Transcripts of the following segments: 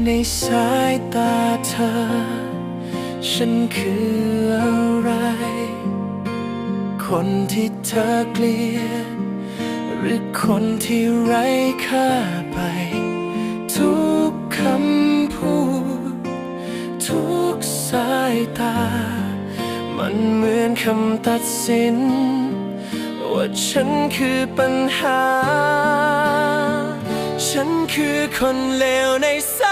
ในสายตาเธอ ฉันคืออะไร คนที่เธอเกลียด หรือคนที่ไร้ค่าไป ทุกคำพูด ทุกสายตา มันเหมือนคำตัดสิน ว่าฉันคือปัญหา ฉันคือคนเลวในสา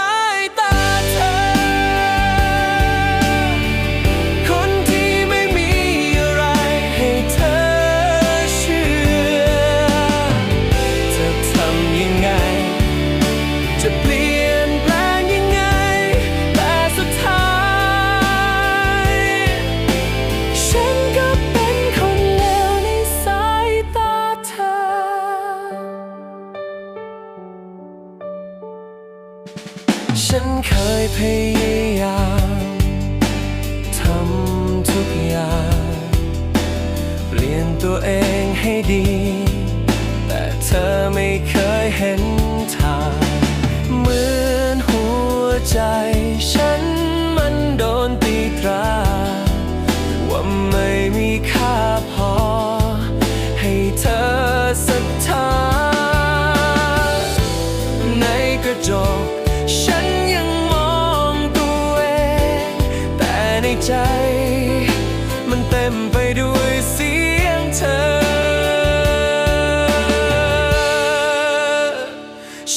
ฉันเคยพยายามทำทุกอย่าง เปลี่ยนตัวเองให้ดี ใจ มันเต็มไปด้วยเสียงเธอ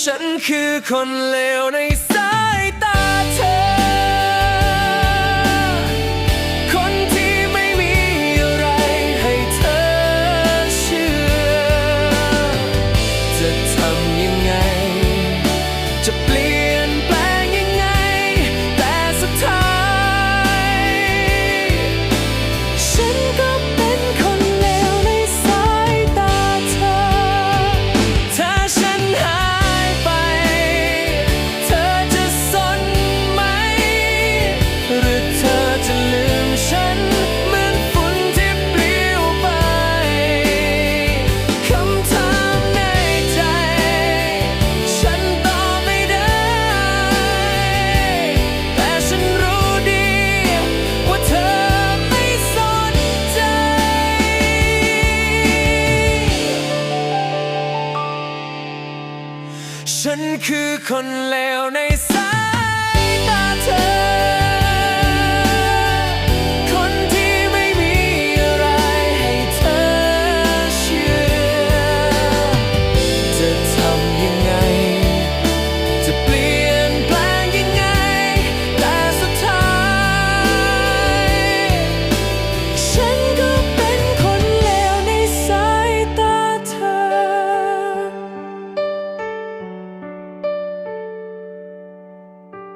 ฉันคือคนเลวใน คือคนเลวในสายตาเธอ